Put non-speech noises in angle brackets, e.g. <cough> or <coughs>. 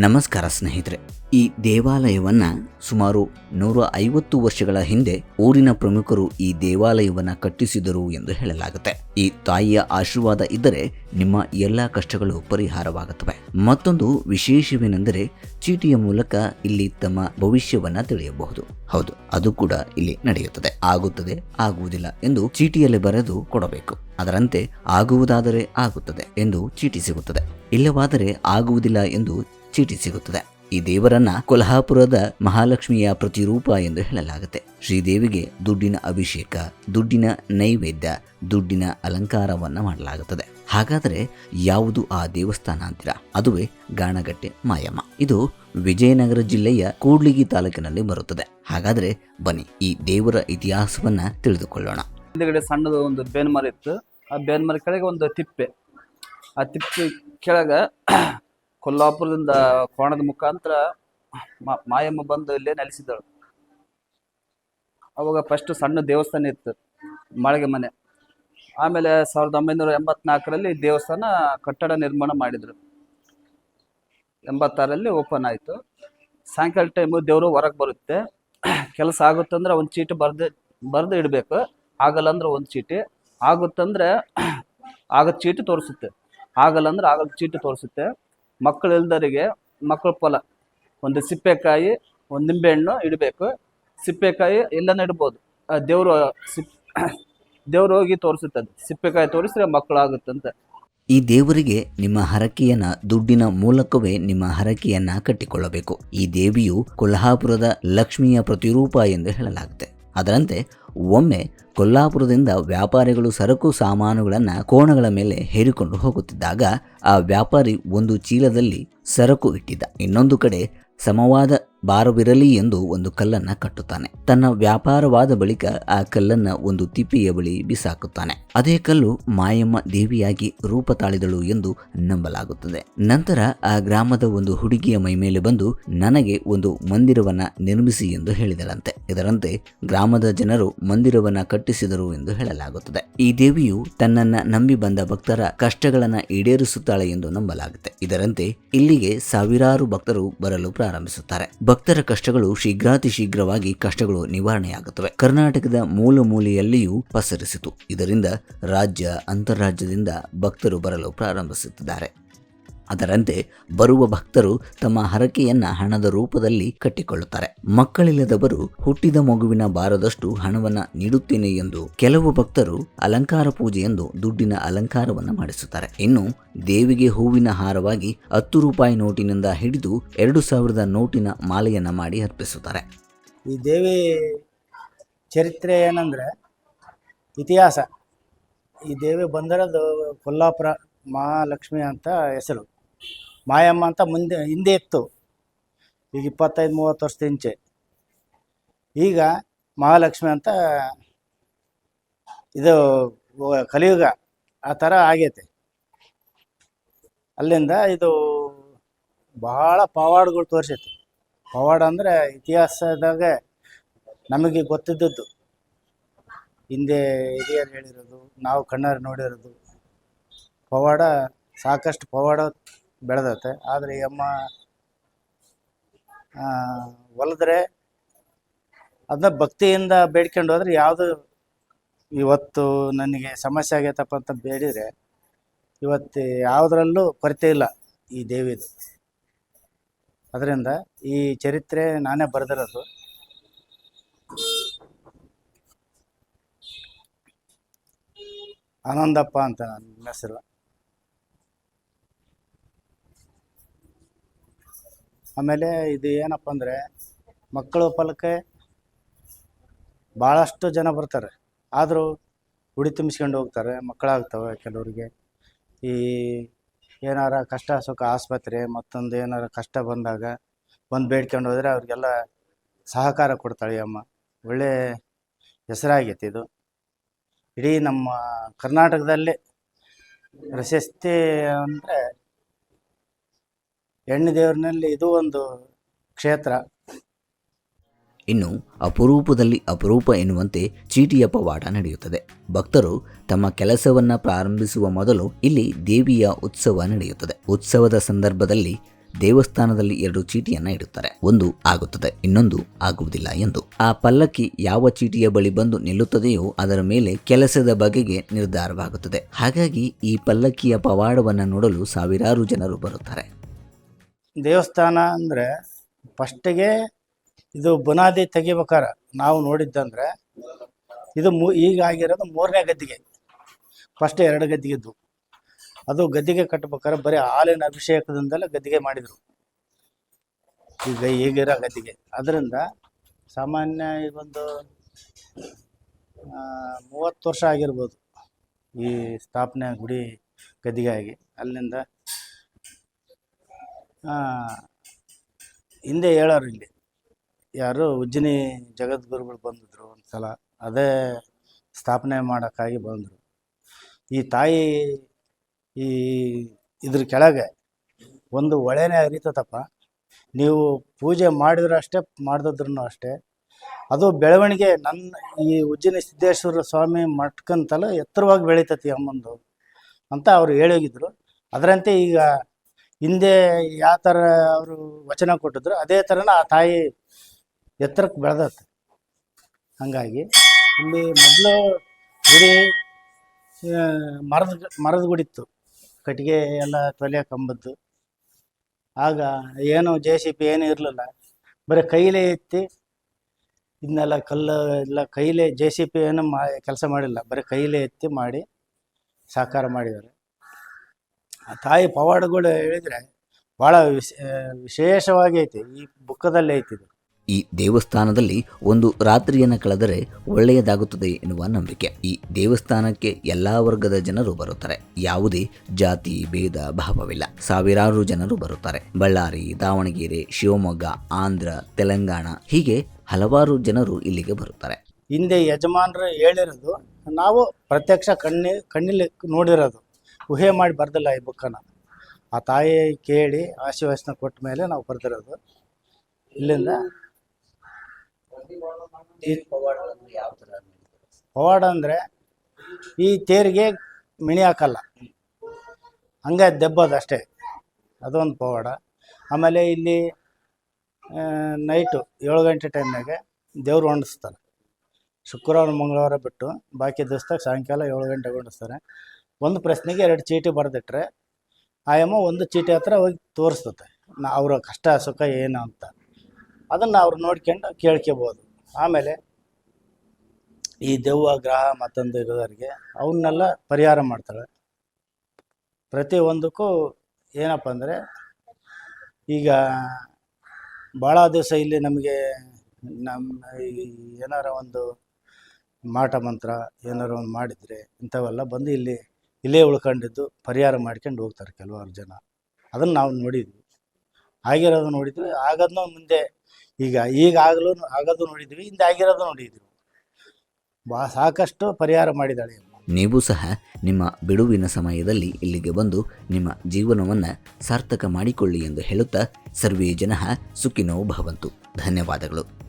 ನಮಸ್ಕಾರ ಸ್ನೇಹಿತರೆ. ಈ ದೇವಾಲಯವನ್ನ ಸುಮಾರು ನೂರ ಐವತ್ತು ವರ್ಷಗಳ ಹಿಂದೆ ಊರಿನ ಪ್ರಮುಖರು ಈ ದೇವಾಲಯವನ್ನ ಕಟ್ಟಿಸಿದರು ಎಂದು ಹೇಳಲಾಗುತ್ತೆ. ಈ ತಾಯಿಯ ಆಶೀರ್ವಾದ ಇದ್ದರೆ ನಿಮ್ಮ ಎಲ್ಲ ಕಷ್ಟಗಳು ಪರಿಹಾರವಾಗುತ್ತವೆ. ಮತ್ತೊಂದು ವಿಶೇಷವೇನೆಂದರೆ ಚೀಟಿಯ ಮೂಲಕ ಇಲ್ಲಿ ತಮ್ಮ ಭವಿಷ್ಯವನ್ನ ತಿಳಿಯಬಹುದು. ಹೌದು, ಅದು ಕೂಡ ಇಲ್ಲಿ ನಡೆಯುತ್ತದೆ. ಆಗುತ್ತದೆ, ಆಗುವುದಿಲ್ಲ ಎಂದು ಚೀಟಿಯಲ್ಲಿ ಬರೆದು ಕೊಡಬೇಕು. ಅದರಂತೆ ಆಗುವುದಾದರೆ ಆಗುತ್ತದೆ ಎಂದು ಚೀಟಿ ಸಿಗುತ್ತದೆ. ಇಲ್ಲವಾದರೆ ಆಗುವುದಿಲ್ಲ ಎಂದು ಚೀಟಿ ಸಿಗುತ್ತದೆ ಈ ದೇವರನ್ನ ಕೊಲ್ಹಾಪುರದ ಮಹಾಲಕ್ಷ್ಮಿಯ ಪ್ರತಿರೂಪ ಎಂದು ಹೇಳಲಾಗುತ್ತೆ. ಶ್ರೀದೇವಿಗೆ ದುಡ್ಡಿನ ಅಭಿಷೇಕ, ದುಡ್ಡಿನ ನೈವೇದ್ಯ, ದುಡ್ಡಿನ ಅಲಂಕಾರವನ್ನ ಮಾಡಲಾಗುತ್ತದೆ. ಹಾಗಾದರೆ ಯಾವುದು ಆ ದೇವಸ್ಥಾನ ಅಂತೀರಾ? ಅದುವೇ ಗಾಣಗಟ್ಟೆ ಮಾಯಮ್ಮ. ಇದು ವಿಜಯನಗರ ಜಿಲ್ಲೆಯ ಕೂಡ್ಲಿಗಿ ತಾಲೂಕಿನಲ್ಲಿ ಬರುತ್ತದೆ. ಹಾಗಾದರೆ ಬನ್ನಿ, ಈ ದೇವರ ಇತಿಹಾಸವನ್ನ ತಿಳಿದುಕೊಳ್ಳೋಣ. ಹಿಂದ್ಗಡೆ ಸಣ್ಣದು ಒಂದು ಬೇನ್ಮರ ಇತ್ತು. ಆ ಬೇನ್ಮರ ಕೆಳಗೆ ಒಂದು ತಿಪ್ಪೆ. ಆ ತಿಪ್ಪೆ ಕೆಳಗ ಕೊಲ್ಲಾಪುರದಿಂದ ಕೋಣದ ಮುಖಾಂತರ ಮಾಯಮ್ಮ ಬಂದು ಇಲ್ಲೇ ನೆಲೆಸಿದ್ದಳು. ಅವಾಗ ಫಸ್ಟ್ ಸಣ್ಣ ದೇವಸ್ಥಾನ ಇತ್ತು, ಮಾಳಿಗೆ ಮನೆ. ಆಮೇಲೆ ಸಾವಿರದ ಒಂಬೈನೂರ ಎಂಬತ್ನಾಲ್ಕರಲ್ಲಿ ದೇವಸ್ಥಾನ ಕಟ್ಟಡ ನಿರ್ಮಾಣ ಮಾಡಿದ್ರು. ಎಂಬತ್ತಾರಲ್ಲಿ ಓಪನ್ ಆಯಿತು. ಸಾಯಂಕಾಲ ಟೈಮು ದೇವರು ಹೊರಗೆ ಬರುತ್ತೆ. ಕೆಲಸ ಆಗುತ್ತಂದ್ರೆ ಒಂದು ಚೀಟಿ ಬರ್ದು, ಬರೆದು ಇಡಬೇಕು. ಆಗಲ್ಲ ಅಂದ್ರೆ ಒಂದು ಚೀಟಿ. ಆಗುತ್ತಂದ್ರೆ, ಆಗದ ಚೀಟಿ ತೋರಿಸುತ್ತೆ. ಆಗಲ್ಲ ಅಂದ್ರೆ ಆಗದ ಚೀಟಿ ತೋರಿಸುತ್ತೆ. ಮಕ್ಕಳು ಇಲ್ದರಿಗೆ ಮಕ್ಕಳ ಫಲ. ಒಂದು ಸಿಪ್ಪೆಕಾಯಿ, ಒಂದು ನಿಂಬೆಹಣ್ಣು ಇಡಬೇಕು. ಸಿಪ್ಪೆಕಾಯಿ ಎಲ್ಲನೂ ಇಡ್ಬೋದು. ದೇವರು ಸಿಪ್, <coughs> ದೇವ್ರು ಹೋಗಿ ತೋರಿಸುತ್ತದೆ ಸಿಪ್ಪೆಕಾಯಿ ತೋರಿಸಿದ್ರೆ ಮಕ್ಕಳಾಗುತ್ತಂತ. ಈ ದೇವರಿಗೆ ನಿಮ್ಮ ಹರಕೆಯನ್ನ, ದುಡ್ಡಿನ ಮೂಲಕವೇ ನಿಮ್ಮ ಹರಕೆಯನ್ನ ಕಟ್ಟಿಕೊಳ್ಳಬೇಕು. ಈ ದೇವಿಯು ಕೊಲ್ಹಾಪುರದ ಲಕ್ಷ್ಮಿಯ ಪ್ರತಿರೂಪ ಎಂದು ಹೇಳಲಾಗುತ್ತೆ. ಅದರಂತೆ ಒಮ್ಮೆ ಕೊಲ್ಲಾಪುರದಿಂದ ವ್ಯಾಪಾರಿಗಳು ಸರಕು ಸಾಮಾನುಗಳನ್ನು ಕೋಣಗಳ ಮೇಲೆ ಹೇರಿಕೊಂಡು ಹೋಗುತ್ತಿದ್ದಾಗ ಆ ವ್ಯಾಪಾರಿ ಒಂದು ಚೀಲದಲ್ಲಿ ಸರಕು ಇಟ್ಟಿದ್ದ. ಇನ್ನೊಂದು ಕಡೆ ಸಮವಾದ ಭಾರವಿರಲಿ ಎಂದು ಒಂದು ಕಲ್ಲನ್ನ ಕಟ್ಟುತ್ತಾನೆ. ತನ್ನ ವ್ಯಾಪಾರವಾದ ಬಳಿಕ ಆ ಕಲ್ಲನ್ನ ಒಂದು ತಿಪ್ಪೆಯ ಬಳಿ ಬಿಸಾಕುತ್ತಾನೆ. ಅದೇ ಕಲ್ಲು ಮಾಯಮ್ಮ ದೇವಿಯಾಗಿ ರೂಪ ತಾಳಿದಳು ಎಂದು ನಂಬಲಾಗುತ್ತದೆ. ನಂತರ ಆ ಗ್ರಾಮದ ಒಂದು ಹುಡುಗಿಯ ಮೈಮೇಲೆ ಬಂದು ನನಗೆ ಒಂದು ಮಂದಿರವನ್ನ ನಿರ್ಮಿಸಿ ಎಂದು ಹೇಳಿದಳಂತೆ. ಇದರಂತೆ ಗ್ರಾಮದ ಜನರು ಮಂದಿರವನ್ನ ಕಟ್ಟಿಸಿದರು ಎಂದು ಹೇಳಲಾಗುತ್ತದೆ. ಈ ದೇವಿಯು ತನ್ನನ್ನ ನಂಬಿ ಬಂದ ಭಕ್ತರ ಕಷ್ಟಗಳನ್ನ ಈಡೇರಿಸುತ್ತಾಳೆ ಎಂದು ನಂಬಲಾಗುತ್ತೆ. ಇದರಂತೆ ಇಲ್ಲಿಗೆ ಸಾವಿರಾರು ಭಕ್ತರು ಬರಲು ಪ್ರಾರಂಭಿಸುತ್ತಾರೆ. ಭಕ್ತರ ಕಷ್ಟಗಳು ಶೀಘ್ರಾತಿ ಶೀಘ್ರವಾಗಿ ಕಷ್ಟಗಳು ನಿವಾರಣೆಯಾಗುತ್ತವೆ. ಕರ್ನಾಟಕದ ಮೂಲ ಮೂಲೆಯಲ್ಲಿಯೂ ಪಸರಿಸಿತು. ಇದರಿಂದ ರಾಜ್ಯ ಅಂತಾರಾಜ್ಯದಿಂದ ಭಕ್ತರು ಬರಲು ಪ್ರಾರಂಭಿಸುತ್ತಿದ್ದಾರೆ. ಅದರಂತೆ ಬರುವ ಭಕ್ತರು ತಮ್ಮ ಹರಕೆಯನ್ನ ಹಣದ ರೂಪದಲ್ಲಿ ಕಟ್ಟಿಕೊಳ್ಳುತ್ತಾರೆ. ಮಕ್ಕಳಿಲ್ಲದವರು ಹುಟ್ಟಿದ ಮಗುವಿನ ಬಾರದಷ್ಟು ಹಣವನ್ನ ನೀಡುತ್ತೇನೆ ಎಂದು ಕೆಲವು ಭಕ್ತರು ಅಲಂಕಾರ ಪೂಜೆ ದುಡ್ಡಿನ ಅಲಂಕಾರವನ್ನ ಮಾಡಿಸುತ್ತಾರೆ. ಇನ್ನು ದೇವಿಗೆ ಹೂವಿನ ಹಾರವಾಗಿ ಹತ್ತು ರೂಪಾಯಿ ನೋಟಿನಿಂದ ಹಿಡಿದು ಎರಡು ಸಾವಿರದ ನೋಟಿನ ಮಾಲೆಯನ್ನ ಮಾಡಿ ಅರ್ಪಿಸುತ್ತಾರೆ. ಈ ದೇವಿ ಚರಿತ್ರೆ ಏನಂದ್ರೆ ಇತಿಹಾಸ. ಈ ದೇವಿ ಬಂದಿರೋದು ಕೊಲ್ಲಾಪುರ ಮಹಾಲಕ್ಷ್ಮಿ ಅಂತ ಹೆಸರು. ಮಾಯಮ್ಮ ಅಂತ ಮುಂದೆ, ಹಿಂದೆ ಇತ್ತು. ಈಗ ಇಪ್ಪತ್ತೈದು, ಮೂವತ್ತು ವರ್ಷದ ಇಂಚೆ ಈಗ ಮಹಾಲಕ್ಷ್ಮಿ ಅಂತ ಇದು ಕಲಿಯುಗ. ಆ ಥರ ಆಗೈತೆ. ಅಲ್ಲಿಂದ ಇದು ಬಹಳ ಪವಾಡಗಳು ತೋರಿಸೈತೆ. ಪವಾಡ ಅಂದರೆ ಇತಿಹಾಸದಾಗ ನಮಗೆ ಗೊತ್ತಿದ್ದದ್ದು. ಹಿಂದೆ ಹಿರಿಯರು ಹೇಳಿರೋದು, ನಾವು ಕಣ್ಣಾರು ನೋಡಿರೋದು. ಪವಾಡ, ಸಾಕಷ್ಟು ಪವಾಡ ಬೆಳೆದತ್ತೆ ಆದರೆ ಈ ಅಮ್ಮ ಆ, ಒಲಿದ್ರೆ ಅದನ್ನ ಭಕ್ತಿಯಿಂದ ಬೇಡ್ಕೊಂಡು ಹೋದ್ರೆ ಯಾವುದು ಇವತ್ತು ನನಗೆ ಸಮಸ್ಯೆ ಆಗೈತಪ್ಪ ಅಂತ ಬೇಡಿದರೆ ಇವತ್ತು ಯಾವುದರಲ್ಲೂ ಕೊರತೆ ಇಲ್ಲ ಈ ದೇವಿದು. ಅದರಿಂದ ಈ ಚರಿತ್ರೆ ನಾನೇ ಬರೆದಿರೋದು. ಆನಂದಪ್ಪ ಅಂತ ನನ್ನ ಹೆಸರು. ಆಮೇಲೆ ಇದು ಏನಪ್ಪ ಅಂದರೆ ಮಕ್ಕಳ ಫಲಕ್ಕೆ ಭಾಳಷ್ಟು ಜನ ಬರ್ತಾರೆ. ಆದರೂ ಉಡಿ ತುಂಬಿಸ್ಕೊಂಡು ಹೋಗ್ತಾರೆ, ಮಕ್ಕಳಾಗ್ತವೆ ಕೆಲವರಿಗೆ. ಈ ಏನಾರ ಕಷ್ಟ, ಸುಖ, ಆಸ್ಪತ್ರೆ ಮತ್ತೊಂದು ಏನಾರ ಕಷ್ಟ ಬಂದಾಗ ಒಂದು ಬೇಡ್ಕೊಂಡು ಹೋದರೆ ಅವ್ರಿಗೆಲ್ಲ ಸಹಕಾರ ಕೊಡ್ತಾಳೆ ಅಮ್ಮ. ಒಳ್ಳೆ ಹೆಸರಾಗೈತಿ ಇದು. ಇಡೀ ನಮ್ಮ ಕರ್ನಾಟಕದಲ್ಲೇ ಪ್ರಶಸ್ತಿ ಅಂದರೆ ಹೆಣ್ಣು ದೇವರಿನಲ್ಲಿ ಇದು ಒಂದು ಕ್ಷೇತ್ರ. ಇನ್ನು ಅಪರೂಪದಲ್ಲಿ ಅಪರೂಪ ಎನ್ನುವಂತೆ ಚೀಟಿಯ ಪವಾಡ ನಡೆಯುತ್ತದೆ. ಭಕ್ತರು ತಮ್ಮ ಕೆಲಸವನ್ನು ಪ್ರಾರಂಭಿಸುವ ಮೊದಲು ಇಲ್ಲಿ ದೇವಿಯ ಉತ್ಸವ ನಡೆಯುತ್ತದೆ. ಉತ್ಸವದ ಸಂದರ್ಭದಲ್ಲಿ ದೇವಸ್ಥಾನದಲ್ಲಿ ಎರಡು ಚೀಟಿಯನ್ನ ಇಡುತ್ತಾರೆ. ಒಂದು ಆಗುತ್ತದೆ, ಇನ್ನೊಂದು ಆಗುವುದಿಲ್ಲ ಎಂದು. ಆ ಪಲ್ಲಕ್ಕಿ ಯಾವ ಚೀಟಿಯ ಬಳಿ ಬಂದು ನಿಲ್ಲುತ್ತದೆಯೋ ಅದರ ಮೇಲೆ ಕೆಲಸದ ಬಗೆಗೆ ನಿರ್ಧಾರವಾಗುತ್ತದೆ. ಹಾಗಾಗಿ ಈ ಪಲ್ಲಕ್ಕಿಯ ಪವಾಡವನ್ನು ನೋಡಲು ಸಾವಿರಾರು ಜನರು ಬರುತ್ತಾರೆ. ದೇವಸ್ಥಾನ ಅಂದರೆ ಫಸ್ಟಿಗೆ ಇದು ಬುನಾದಿ ತೆಗಿಬೇಕಾರ ನಾವು ನೋಡಿದ್ದಂದ್ರೆ ಇದು ಮೂ, ಈಗ ಆಗಿರೋದು ಮೂರನೇ ಗದ್ದಿಗೆ. ಫಸ್ಟ್ ಎರಡು ಗದ್ದಿಗೆ ಇದ್ವು ಅದು ಗದ್ದಿಗೆ ಕಟ್ಟಬೇಕಾರೆ, ಬರೀ ಹಾಲಿನ ಅಭಿಷೇಕದಿಂದಲೇ ಗದ್ದಿಗೆ ಮಾಡಿದರು. ಈಗ ಈಗಿರೋ ಗದ್ದಿಗೆ. ಅದರಿಂದ ಸಾಮಾನ್ಯ ಈಗೊಂದು ಮೂವತ್ತು ವರ್ಷ ಆಗಿರ್ಬೋದು ಈ ಸ್ಥಾಪನೆ ಗುಡಿ ಗದ್ದಿಗೆ ಆಗಿ. ಅಲ್ಲಿಂದ ಹಿಂದೆ ಹೇಳೋರು ಇಲ್ಲಿ. ಯಾರು ಉಜ್ಜಿನಿ ಜಗದ್ಗುರುಗಳು ಬಂದಿದ್ರು ಒಂದು ಸಲ ಅದೇ ಸ್ಥಾಪನೆ ಮಾಡೋಕ್ಕಾಗಿ ಬಂದರು. ಈ ತಾಯಿ ಈ ಇದ್ರ ಕೆಳಗೆ ಒಂದು ಒಳೆನೇ ಹರಿತದಪ್ಪ. ನೀವು ಪೂಜೆ ಮಾಡಿದ್ರು ಅಷ್ಟೇ ಮಾಡ್ದಿದ್ರು ಅಷ್ಟೇ. ಅದು ಬೆಳವಣಿಗೆ ನನ್ನ ಈ ಉಜ್ಜಿನಿ ಸಿದ್ದೇಶ್ವರ ಸ್ವಾಮಿ ಮಟ್ಕಂತಲ್ಲ ಎತ್ತರವಾಗಿ ಬೆಳೀತತಿ ಅಮ್ಮಂದು ಅಂತ ಅವ್ರು ಹೇಳೋಗಿದ್ರು ಅದರಂತೆ ಈಗ ಹಿಂದೆ ಯಾವ ಥರ ಅವರು ವಚನ ಕೊಟ್ಟಿದ್ರು, ಅದೇ ಥರನ ಆ ತಾಯಿ ಎತ್ತರಕ್ಕೆ ಬೆಳೆದತ್ತೆ ಹಾಗಾಗಿ ಇಲ್ಲಿ ಮೊದಲು ಗುಡಿ ಮರದ ಮರದ ಗುಡಿತ್ತು ಕಟ್ಟಿಗೆ ಎಲ್ಲ ತೊಲೆ ಕಂಬದ್ದು ಆಗ ಏನು ಜೆ ಸಿ ಪಿ ಏನೂ ಇರಲಿಲ್ಲ. ಬರೀ ಕೈಲೇ ಎತ್ತಿ ಇದನ್ನೆಲ್ಲ ಕಲ್ಲು ಎಲ್ಲ ಕೈಲೇ ಜೆ ಸಿ ಪಿ ಏನು ಮಾ, ಕೆಲಸ ಮಾಡಿಲ್ಲ. ಬರೀ ಕೈಲೇ ಎತ್ತಿ ಮಾಡಿ ಸಾಕಾರ ಮಾಡಿದ್ದಾರೆ. ಆ ತಾಯಿ ಪವಾಡಗಳು ಹೇಳಿದ್ರೆ ಬಹಳ ವಿಶೇಷವಾಗಿ ಐತಿ ಈ ಬುಕ್ಕದಲ್ಲಿ ಐತಿ ಇದು. ಈ ದೇವಸ್ಥಾನದಲ್ಲಿ ಒಂದು ರಾತ್ರಿಯನ್ನು ಕಳೆದರೆ ಒಳ್ಳೆಯದಾಗುತ್ತದೆ ಎನ್ನುವ ನಂಬಿಕೆ. ಈ ದೇವಸ್ಥಾನಕ್ಕೆ ಎಲ್ಲಾ ವರ್ಗದ ಜನರು ಬರುತ್ತಾರೆ. ಯಾವುದೇ ಜಾತಿ ಭೇದ ಭಾವವಿಲ್ಲ. ಸಾವಿರಾರು ಜನರು ಬರುತ್ತಾರೆ. ಬಳ್ಳಾರಿ ದಾವಣಗೆರೆ ಶಿವಮೊಗ್ಗ ಆಂಧ್ರ ತೆಲಂಗಾಣ ಹೀಗೆ ಹಲವಾರು ಜನರು ಇಲ್ಲಿಗೆ ಬರುತ್ತಾರೆ. ಹಿಂದೆ ಯಜಮಾನರು ಹೇಳಿರೋದು ನಾವು ಪ್ರತ್ಯಕ್ಷ ಕಣ್ಣಿ ಕಣ್ಣಿಲಿ ನೋಡಿರೋದು. ಊಹೆ ಮಾಡಿ ಬರೆದಿಲ್ಲ ಈ ಬುಕ್ಕನ ಆ ತಾಯಿ ಕೇಳಿ ಆಶೀರ್ವಾಸನ ಕೊಟ್ಟ ಮೇಲೆ ನಾವು ಬರೆದಿರೋದು. ಇಲ್ಲಿಂದ ಪವಾಡ ಅಂದರೆ ಈ ತೇರಿಗೆ ಮಿಣಿ ಹಾಕಲ್ಲ. ಹಂಗೆ ದೆಬ್ಬದು ಅಷ್ಟೇ. ಅದೊಂದು ಪವಾಡ. ಆಮೇಲೆ ಇಲ್ಲಿ ನೈಟು ಏಳು ಗಂಟೆ ಟೈಮ್ನಾಗೆ ದೇವ್ರು ಹೊಂಡಿಸ್ತಾರೆ. ಶುಕ್ರವಾರ ಮಂಗಳವಾರ ಬಿಟ್ಟು ಬಾಕಿ ದಿವಸದಾಗ ಸಾಯಂಕಾಲ ಏಳು ಗಂಟೆಗೆ ಹೊಂಡಿಸ್ತಾರೆ. ಒಂದು ಪ್ರಶ್ನೆಗೆ ಎರಡು ಚೀಟಿ ಬರೆದಿಟ್ರೆ ಆಯಮ್ಮ ಒಂದು ಚೀಟಿ ಹತ್ರ ಹೋಗಿ ತೋರಿಸ್ತತೆ ನಾ ಅವರ ಕಷ್ಟ ಸುಖ ಏನು ಅಂತ. ಅದನ್ನು ಅವ್ರು ನೋಡ್ಕೊಂಡು ಕೇಳ್ಕೊಬೋದು. ಆಮೇಲೆ ಈ ದೆವ್ವ, ಗ್ರಹ ಮತ್ತೊಂದು ಇರೋದವ್ರಿಗೆ ಅವನ್ನೆಲ್ಲ ಪರಿಹಾರ ಮಾಡ್ತಾಳೆ ಪ್ರತಿಯೊಂದಕ್ಕೂ ಏನಪ್ಪ ಅಂದರೆ ಈಗ ಭಾಳ ದಿವಸ ಇಲ್ಲಿ ನಮಗೆ ನಮ್ಮ ಏನಾರ ಒಂದು ಮಾಟ ಮಂತ್ರ ಏನಾರ ಒಂದು ಮಾಡಿದರೆ ಇಂಥವೆಲ್ಲ ಬಂದು ಇಲ್ಲಿ ಇಲ್ಲೇ ಉಳ್ಕೊಂಡಿದ್ದು ಪರಿಹಾರ ಮಾಡ್ಕೊಂಡು ಹೋಗ್ತಾರೆ ಕೆಲವಾರು ಜನ. ಅದನ್ನು ನಾವು ನೋಡಿದ್ವಿ. ಆಗಿರೋದು ನೋಡಿದ್ವಿ ಆಗೋದನ್ನ ಮುಂದೆ ಈಗ ಈಗ ಆಗಲೂ ಆಗೋದು ನೋಡಿದ್ವಿ, ಹಿಂದೆ ಆಗಿರೋದು ನೋಡಿದ್ವಿ. ಬಾ, ಸಾಕಷ್ಟು ಪರಿಹಾರ ಮಾಡಿದ್ದಾಳೆ. ನೀವು ಸಹ ನಿಮ್ಮ ಬಿಡುವಿನ ಸಮಯದಲ್ಲಿ ಇಲ್ಲಿಗೆ ಬಂದು ನಿಮ್ಮ ಜೀವನವನ್ನು ಸಾರ್ಥಕ ಮಾಡಿಕೊಳ್ಳಿ ಎಂದು ಹೇಳುತ್ತಾ ಸರ್ವೇ ಜನ ಸುಖಿನೋ ಭವಂತು. ಧನ್ಯವಾದಗಳು.